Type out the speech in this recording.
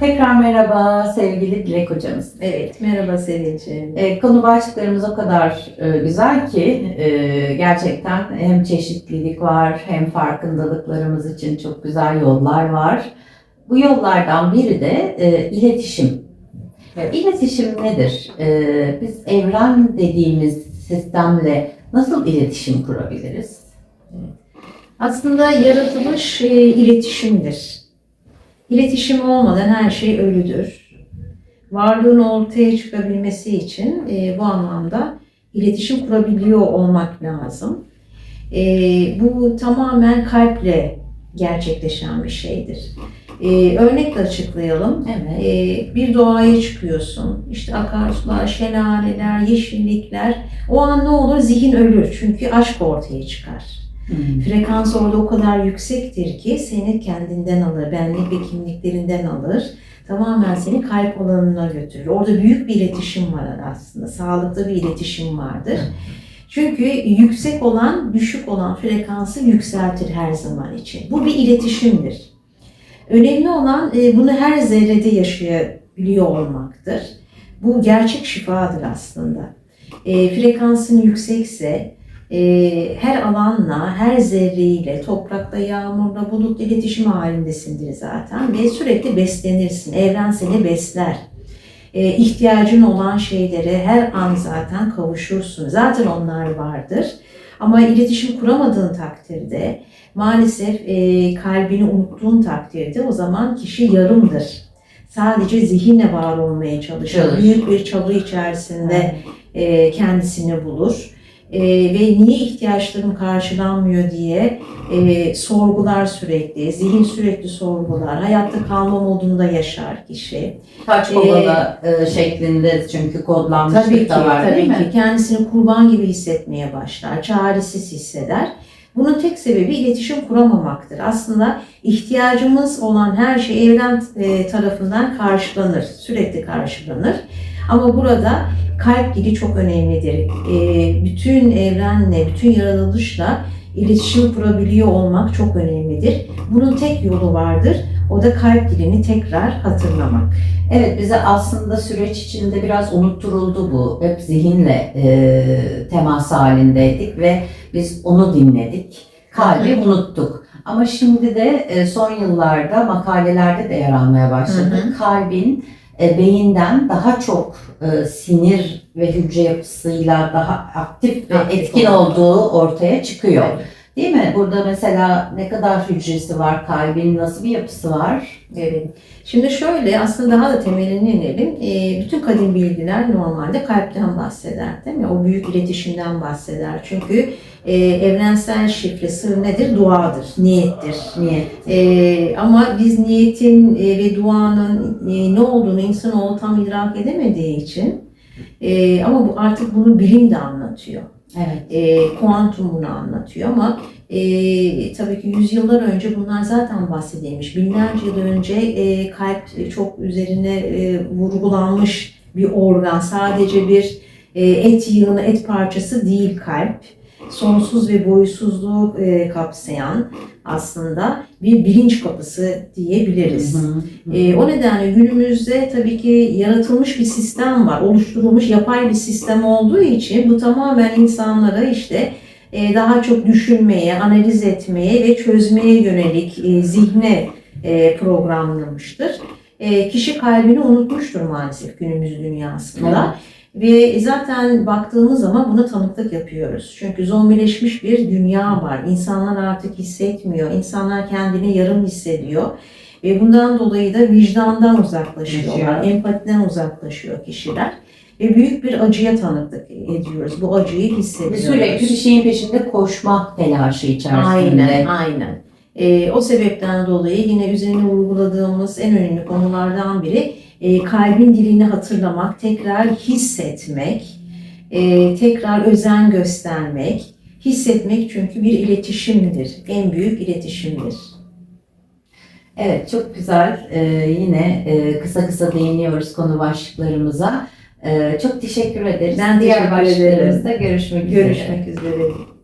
Tekrar merhaba sevgili Dilek hocamız. Evet, merhaba Sevinç'im. Ee, konu başlıklarımız o kadar e, güzel ki e, gerçekten hem çeşitlilik var hem farkındalıklarımız için çok güzel yollar var. Bu yollardan biri de e, iletişim. Evet. İletişim nedir? E, biz evren dediğimiz sistemle nasıl iletişim kurabiliriz? Aslında yaratılış e, iletişimdir. İletişim olmadan her şey ölüdür. Varlığın ortaya çıkabilmesi için e, bu anlamda iletişim kurabiliyor olmak lazım. E, bu tamamen kalple gerçekleşen bir şeydir. E, örnekle açıklayalım. Evet. Ee, bir doğaya çıkıyorsun. İşte akarsular, şelaleler, yeşillikler. O an ne olur? Zihin ölür. Çünkü aşk ortaya çıkar. Hmm. Frekans orada o kadar yüksektir ki seni kendinden alır, benlik ve kimliklerinden alır. Tamamen seni kalp alanına götürür. Orada büyük bir iletişim var aslında. Sağlıklı bir iletişim vardır. Çünkü yüksek olan, düşük olan frekansı yükseltir her zaman için. Bu bir iletişimdir. Önemli olan e, bunu her zerrede yaşayabiliyor olmaktır. Bu gerçek şifadır aslında. E, frekansın yüksekse e, her alanla, her zerreyle, toprakla, yağmurla, bulutla iletişim halindesindir zaten ve sürekli beslenirsin. Evren seni besler. E, ihtiyacın olan şeylere her an zaten kavuşursun. Zaten onlar vardır. Ama iletişim kuramadığın takdirde maalesef e, kalbini unuttuğun takdirde o zaman kişi yarımdır. Sadece zihinle var olmaya çalışır. Çalışır. Büyük bir çaba içerisinde e, kendisini bulur. E, ve niye ihtiyaçlarım karşılanmıyor diye e, sorgular sürekli, zihin sürekli sorgular, hayatta kalma modunda yaşar kişi. Kaç kovala e, şeklinde çünkü kodlanmışlık Tabii ki, da var tabii değil mi? ki kendisini kurban gibi hissetmeye başlar, çaresiz hisseder. Bunun tek sebebi iletişim kuramamaktır. Aslında ihtiyacımız olan her şey evren e, tarafından karşılanır, sürekli karşılanır. Ama burada kalp dili çok önemlidir. E, bütün evrenle, bütün yaratılışla iletişim kurabiliyor olmak çok önemlidir. Bunun tek yolu vardır. O da kalp dilini tekrar hatırlamak. Evet bize aslında süreç içinde biraz unutturuldu bu. Hep zihinle e, temas halindeydik ve biz onu dinledik. Kalbi unuttuk. Ama şimdi de e, son yıllarda makalelerde de yer almaya başladı. Hı hı. Kalbin e, beyinden daha çok e, sinir ve hücre yapısıyla daha aktif ve etkin olduğu ortaya çıkıyor. Evet. Değil mi? Burada mesela ne kadar hücresi var, kalbin nasıl bir yapısı var? Evet. Şimdi şöyle aslında daha da temeline inelim. Ee, bütün kadim bilgiler normalde kalpten bahseder değil mi? O büyük iletişimden bahseder. Çünkü e, evrensel şifre sır nedir? Duadır, niyettir. Niyet. Ee, ama biz niyetin e, ve duanın e, ne olduğunu insanoğlu tam idrak edemediği için e, ama bu artık bunu bilim de anlatıyor. Evet. E, kuantum bunu anlatıyor ama e, tabii ki yüzyıllar önce bunlar zaten bahsedilmiş. Binlerce yıl önce e, kalp çok üzerine e, vurgulanmış bir organ. Sadece bir e, et yığını, et parçası değil kalp. Sonsuz ve boyutsuzluğu e, kapsayan aslında bir bilinç kapısı diyebiliriz. Hı hı. E, o nedenle günümüzde tabii ki yaratılmış bir sistem var, oluşturulmuş yapay bir sistem olduğu için bu tamamen insanlara işte e, daha çok düşünmeye, analiz etmeye ve çözmeye yönelik e, zihne e, programlamıştır. E, kişi kalbini unutmuştur maalesef günümüz dünyasında. Ve zaten baktığımız zaman buna tanıklık yapıyoruz. Çünkü zombileşmiş bir dünya var. İnsanlar artık hissetmiyor. İnsanlar kendini yarım hissediyor. Ve bundan dolayı da vicdandan uzaklaşıyorlar. Empatiden uzaklaşıyor kişiler. Ve büyük bir acıya tanıklık ediyoruz. Bu acıyı hissediyoruz. sürekli bir şeyin peşinde koşmak telaşı içerisinde. Aynen, aynen. Ee, o sebepten dolayı yine üzerine vurguladığımız en önemli konulardan biri e, kalbin dilini hatırlamak, tekrar hissetmek, e, tekrar özen göstermek. Hissetmek çünkü bir iletişimdir, en büyük iletişimdir. Evet çok güzel. Ee, yine e, kısa kısa değiniyoruz konu başlıklarımıza. Ee, çok teşekkür ederiz. Ben Diğer teşekkür ederim. başlıklarımızda görüşmek üzere. Görüşmek üzere.